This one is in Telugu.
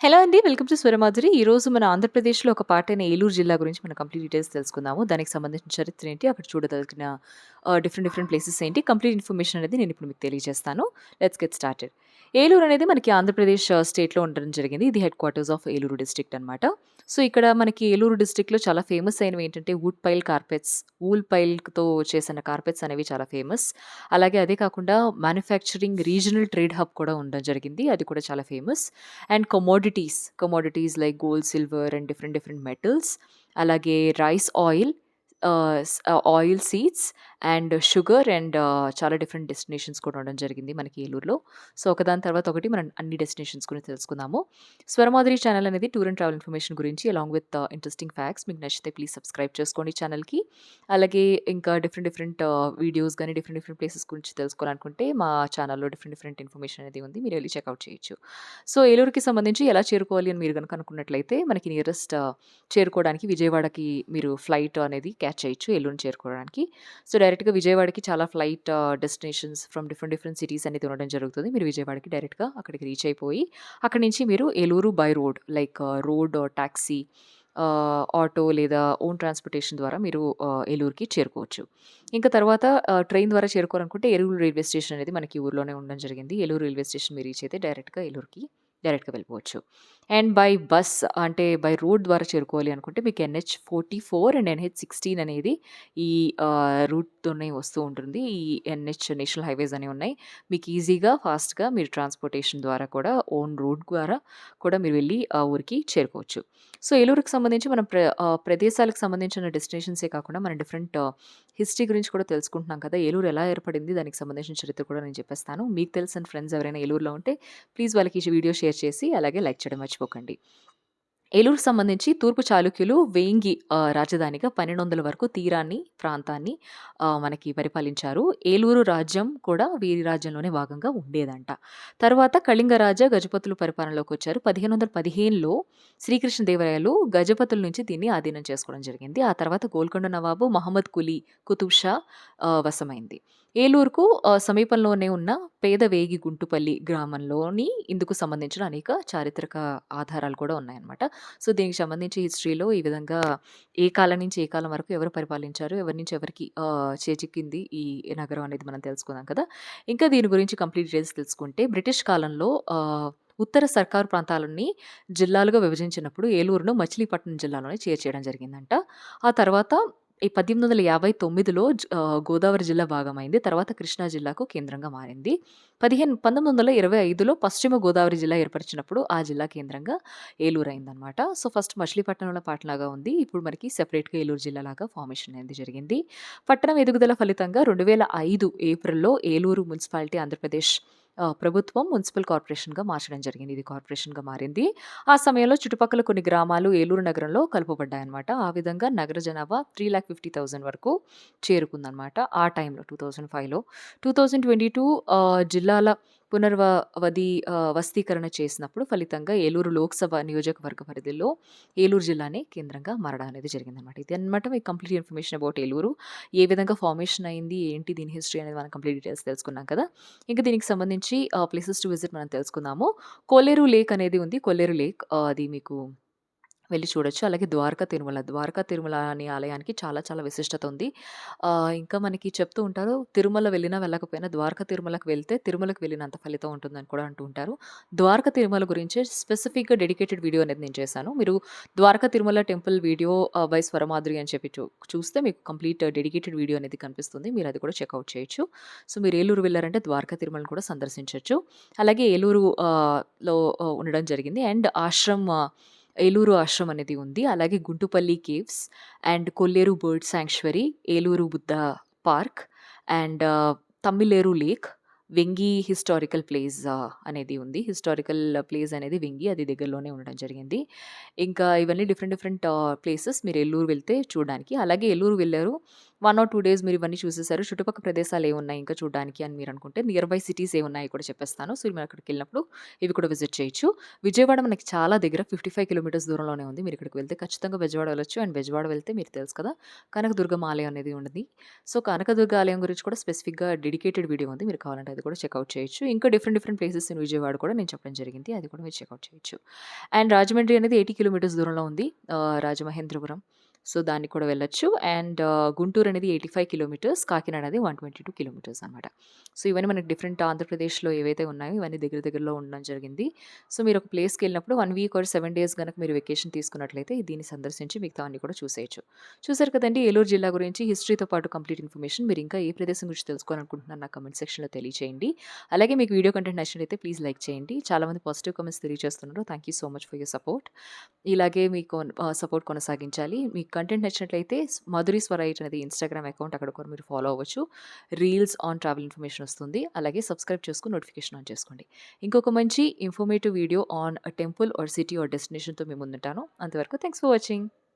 హలో అండి. Welcome to Swaramadhuri. ఈరోజు మన ఆంధ్రప్రదేశ్‌లో ఒక పార్టయిన ఏలూరు జిల్లా గురించి మనం కంప్లీట్ డీటెయిల్స్ తెలుసుకుందాము. దానికి సంబంధించిన చరిత్ర ఏంటి? అక్కడ చూడదగిన డిఫరెంట్ డిఫరెంట్ ప్లేసెస్ ఏంటి? కంప్లీట్ ఇన్ఫర్మేషన్ అనేది నేను ఇప్పుడు మీకు తెలియజేస్తాను. Let's get started. ఏలూరు అనేది మనకి ఆంధ్రప్రదేశ్ స్టేట్‌లో ఉండడం జరిగింది. ఇది headquarters of Eluru district అనమాట. సో, ఇక్కడ మనకి ఏలూరు డిస్టిక్లో చాలా ఫేమస్ అయినవి ఏంటంటే వుడ్ పైల్ కార్పెట్స్, ఊల్ పైల్‌తో చేసిన కార్పెట్స్ అనేవి చాలా ఫేమస్. అలాగే అదే కాకుండా మ్యానుఫ్యాక్చరింగ్ రీజనల్ ట్రేడ్ హబ్ కూడా ఉండడం జరిగింది. అది కూడా చాలా famous. And commodities, commodities like gold, silver and different different metals అలాగే రైస్ ఆయిల్ ఆహ్, స్ oil seeds and sugar and ah, చాలా డిఫరెంట్ డెస్టినేషన్స్ కూడా ఉండడం జరిగింది మనకి ఏలూరులో. సో, ఒకదాని తర్వాత ఒకటి మనం అన్ని డెస్టినేషన్స్ గురించి తెలుసుకుందాము. స్వరమాధురి ఛానల్ అనేది టూర్ అండ్ ట్రావెల్ ఇన్ఫర్మేషన్ గురించి అలాంగ్ విత్ ఇంట్రెస్టింగ్ ఫ్యాక్ట్స్ మీకు నచ్చితే ప్లీజ్ సబ్స్క్రైబ్ చేసుకోండి ఛానల్‌కి. అలాగే ఇంకా డిఫరెంట్ డిఫరెంట్ ఆహ్, వీడియోస్ గాని, డిఫరెంట్ డిఫరెంట్ ప్లేసెస్ గురించి తెలుసుకోవాలనుకుంటే మా ఛానల్‌లో డిఫరెంట్ డిఫరెంట్ ఇన్ఫర్మేషన్ అనేది ఉంది. మీరు వెళ్ళి చెక్‌ఔట్ చేయొచ్చు. సో, ఏలూరుకి సంబంధించి ఎలా చేరుకోవాలి అని మీరు గనుక అనుకున్నట్లయితే మనకి నియరెస్ట్ చేరుకోవడానికి విజయవాడకి మీరు ఫ్లైట్ అనేది క్యాచ్ చేయొచ్చు ఏలూరుని చేరుకోవడానికి. సో, డైరెక్ట్‌గా విజయవాడకి చాలా flight destinations from different different cities అనేది ఉండడం జరుగుతుంది. మీరు విజయవాడకి డైరెక్ట్‌గా అక్కడికి రీచ్ అయిపోయి అక్కడి నుంచి మీరు Eluru by road like road, taxi auto లేదా ఓన్ ట్రాన్స్‌పోర్టేషన్ ద్వారా మీరు ఏలూరుకి చేరుకోవచ్చు. ఇంకా తర్వాత ట్రైన్ ద్వారా చేరుకోవాలనుకుంటే ఏలూరు రైల్వే స్టేషన్ అనేది మనకి ఊర్లోనే ఉండడం జరిగింది. ఏలూరు రైల్వే స్టేషన్ మీరు రీచ్ అయితే డైరెక్ట్‌గా ఏలూరుకి డైరెక్ట్‌గా వెళ్ళిపోవచ్చు. అండ్ బై బస్ అంటే బై రోడ్ ద్వారా చేరుకోవాలి అనుకుంటే మీకు ఎన్‌హెచ్ 44 అండ్ ఎన్‌హెచ్ 16 అనేది ఈ రూట్‌తోనే వస్తూ ఉంటుంది. ఈ ఎన్‌హెచ్ నేషనల్ హైవేస్ అనేవి ఉన్నాయి. మీకు ఈజీగా, ఫాస్ట్‌గా మీరు ట్రాన్స్‌పోర్టేషన్ ద్వారా కూడా ఓన్ రోడ్ ద్వారా కూడా మీరు వెళ్ళి ఆ ఊరికి చేరుకోవచ్చు. సో, ఏలూరుకి సంబంధించి మనం ప్ర ప్రదేశాలకు సంబంధించిన డెస్టినేషన్సే కాకుండా మనం డిఫరెంట్ హిస్టరీ గురించి కూడా తెలుసుకుంటున్నాం కదా! ఏలూరు ఎలా ఏర్పడింది? దానికి సంబంధించిన చరిత్ర కూడా నేను చెప్పేస్తాను. మీకు తెలిసిన ఫ్రెండ్స్ ఎవరైనా ఏలూరులో ఉంటే ప్లీజ్ వాళ్ళకి ఈ వీడియో షేర్ చేసి అలాగే లైక్ చేయడం మర్చిపోకండి. ఏలూరు సంబంధించి తూర్పు చాళుక్యులు వేంగి రాజధానిగా పన్నెండు వందల వరకు తీరాన్ని, ప్రాంతాన్ని మనకి పరిపాలించారు. ఏలూరు రాజ్యం కూడా వీరి రాజ్యంలోనే భాగంగా ఉండేదంట. తర్వాత కళింగ రాజా గజపతులు పరిపాలనలోకొచ్చారు. 1515లో శ్రీకృష్ణదేవరాయలు గజపతుల నుంచి దీన్ని ఆధీనం చేసుకోవడం జరిగింది. ఆ తర్వాత గోల్కొండ నవాబు మహమ్మద్ కులీ కుతుబ్ షా వశమైంది. ఏలూరుకు సమీపంలోనే ఉన్న పేద వేగి గుంటుపల్లి గ్రామంలోని ఇందుకు సంబంధించిన అనేక చారిత్రక ఆధారాలు కూడా ఉన్నాయన్నమాట. సో, దీనికి సంబంధించి హిస్టరీలో ఈ విధంగా ఏ కాలం నుంచి ఏ కాలం వరకు ఎవరు పరిపాలించారు? ఎవరి నుంచి ఎవరికి చేచిక్కింది చేజిక్కింది ఈ నగరం అనేది మనం తెలుసుకుందాం కదా! ఇంకా దీని గురించి కంప్లీట్ డీటెయిల్స్ తెలుసుకుంటే బ్రిటిష్ కాలంలో ఉత్తర సర్కారు ప్రాంతాలని జిల్లాలుగా విభజించినప్పుడు ఏలూరును మచిలీపట్నం జిల్లాలోనే చేర్చేయడం జరిగిందంట. ఆ తర్వాత ఈ పద్దెనిమిది వందల యాభై తొమ్మిదిలో గోదావరి జిల్లా భాగమైంది. తర్వాత కృష్ణా జిల్లాకు కేంద్రంగా మారింది. పదిహేను 1925లో పశ్చిమ గోదావరి జిల్లా ఏర్పరిచినప్పుడు ఆ జిల్లా కేంద్రంగా ఏలూరు అయిందనమాట. సో, ఫస్ట్ మచిలీపట్నంలో పాటలాగా ఉంది. ఇప్పుడు మనకి సెపరేట్‌గా ఏలూరు జిల్లాలాగా ఫార్మేషన్ అనేది జరిగింది. పట్టణం ఎదుగుదల ఫలితంగా 2005 ఏప్రిల్‌లో ఏలూరు మున్సిపాలిటీ ఆంధ్రప్రదేశ్ ప్రభుత్వం మున్సిపల్ కార్పొరేషన్‌గా మార్చడం జరిగింది. ఇది కార్పొరేషన్‌గా మారింది. ఆ సమయంలో చుట్టుపక్కల కొన్ని గ్రామాలు ఏలూరు నగరంలో కలుపబడ్డాయన్నమాట. ఆ విధంగా నగర జనాభా 3,50,000 వరకు చేరుకుందనమాట. ఆ టైంలో టూ థౌజండ్ ఫైవ్లో టూ థౌజండ్ ట్వంటీ టూ జిల్లాల పునర్వవధి వస్తీకరణ చేసినప్పుడు ఫలితంగా ఏలూరు లోక్సభ నియోజకవర్గ పరిధిలో ఏలూరు జిల్లానే కేంద్రంగా మారడం అనేది జరిగిందనమాట. ఇదన్నమాట మీకు కంప్లీట్ ఇన్ఫర్మేషన్ అబౌట్ ఏలూరు. ఏ విధంగా ఫార్మేషన్ అయింది? ఏంటి దీని హిస్టరీ అనేది మనం కంప్లీట్ డీటెయిల్స్ తెలుసుకున్నాం కదా! ఇంకా దీనికి సంబంధించి ప్లేసెస్ టు విజిట్ మనం తెలుసుకుందాము. కొల్లేరు లేక్ అనేది ఉంది. కొల్లేరు లేక్ అది మీకు వెళ్ళి చూడొచ్చు. అలాగే ద్వారకా తిరుమల. ద్వారకా తిరుమల అనే ఆలయానికి చాలా చాలా విశిష్టత ఉంది. ఇంకా మనకి చెప్తూ ఉంటారు తిరుమల వెళ్ళినా వెళ్ళకపోయినా ద్వారకా తిరుమలకు వెళ్తే తిరుమలకు వెళ్ళినంత ఫలితం ఉంటుందని కూడా అంటూ ఉంటారు. ద్వారకా తిరుమల గురించి స్పెసిఫిక్‌గా డెడికేటెడ్ వీడియో అనేది నేను చేశాను. మీరు ద్వారకా తిరుమల టెంపుల్ వీడియో వై బై స్వరమాధురి అని చెప్పి చూస్తే మీకు కంప్లీట్ డెడికేటెడ్ వీడియో అనేది కనిపిస్తుంది. మీరు అది కూడా చెక్అవుట్ చేయొచ్చు. సో, మీరు ఏలూరు వెళ్ళారంటే ద్వారకా తిరుమలను కూడా సందర్శించవచ్చు అలాగే ఏలూరు లో ఉండడం జరిగింది. అండ్ ఆశ్రమ్ ఏలూరు ఆశ్రమం అనేది ఉంది. అలాగే Guntupalli caves and Kolleru bird sanctuary Eluru Buddha park and Tammileru lake, Vengi historical place అనేది ఉంది. హిస్టారికల్ ప్లేస్ అనేది వెంగి అది దగ్గరలోనే ఉండడం జరిగింది. ఇంకా ఇవన్నీ డిఫరెంట్ డిఫరెంట్ ప్లేసెస్ మీరు ఏలూరు వెళ్తే చూడడానికి. అలాగే ఏలూరు వెళ్ళారు వన్ ఆర్ టూ డేస్ మీరు ఇవన్నీ చూసేసారు. చుట్టుపక్కల ప్రదేశాలు ఏమున్నాయి ఇంకా చూడడానికి అని మీరు అనుకుంటే నియర్ బై సిటీస్ ఏమున్నాయి కూడా చెప్పేస్తాను. సో మీరు అక్కడికి వెళ్ళినప్పుడు ఇవి కూడా విజిట్ చేయొచ్చు. విజయవాడ మనకి చాలా దగ్గర ఫిఫ్టీ ఫైవ్ కిలోమీటర్స్ దూరంలోనే ఉంది. మీరు ఇక్కడికి వెళ్తే ఖచ్చితంగా బెజవాడ వెళ్ళొచ్చు. అండ్ బెజవాడ వెళ్తే మీరు తెలుసు కదా కనకదుర్గం ఆలయం అనేది ఉండదు సో కనకదుర్గ ఆలయం గురించి కూడా స్పెసిఫిక్గా డెడికేటెడ్ వీడియో ఉంది. మీరు కావాలంటే అది కూడా చెక్అవుట్ చేయొచ్చు. ఇంకా different different places in Vijayawada కూడా నేను చెప్పడం జరిగింది. అది కూడా మీరు చెక్అవుట్ చేయొచ్చు. అండ్ రాజమండ్రి అనేది ఎయిటీ కిలోమీటర్స్ దూరంలో ఉంది. రాజమహేంద్రపురం. సో దానికి కూడా వెళ్ళొచ్చు. అండ్ గుంటూరు అనేది ఎయిటీ ఫైవ్ కిలోమీటర్స్ కాకినాడ అనేది వన్ ట్వంటీ టూ కిలోమీటర్స్ అనమాట సో ఇవన్నీ మనకి డిఫరెంట్ ఆంధ్రప్రదేశ్లో ఏవైతే ఉన్నాయో ఇవన్నీ దగ్గర దగ్గరలో ఉండడం జరిగింది. సో మీరు ఒక ప్లేస్కి వెళ్ళినప్పుడు one week or seven days కనుక మీరు వెకేషన్ తీసుకున్నట్లయితే దీన్ని సందర్శించి మిగతా అన్ని కూడా చూసేయచ్చు. చూసారు కదండి ఏలూరు జిల్లా గురించి హిస్టరీతో పాటు కంప్లీట్ ఇన్ఫర్మేషన్. మీరు ఇంకా ఏ ప్రదేశం గురించి తెలుసుకోవాలనుకుంటున్నారు నా కమెంట్ సెక్షన్లో తెలియచేయండి. అలాగే మీకు వీడియో కంటెంట్ నచ్చినట్లయితే ప్లీజ్ లైక్ చేయండి. చాలామంది పాజిటివ్ కమెంట్స్ తెలియజేస్తున్నారు. Thank you so much for your support. ఇలాగే మీకు సపోర్ట్ కొనసాగించాలి. మీకు కంటెంట్ నచ్చినట్లయితే మధురి స్వరైట్ అనేది ఇన్స్టాగ్రామ్ అకౌంట్ అక్కడ కూడా మీరు ఫాలో అవ్వచ్చు. రీల్స్ ఆన్ ట్రావెల్ ఇన్ఫర్మేషన్ వస్తుంది. అలాగే సబ్స్క్రైబ్ చేసుకుని నోటిఫికేషన్ ఆన్ చేసుకోండి. ఇంకొక మంచి informative video on temple or city or డెస్టినేషన్తో మేము ముందుంటాను. అంతవరకు థ్యాంక్స్ ఫర్ వాచింగ్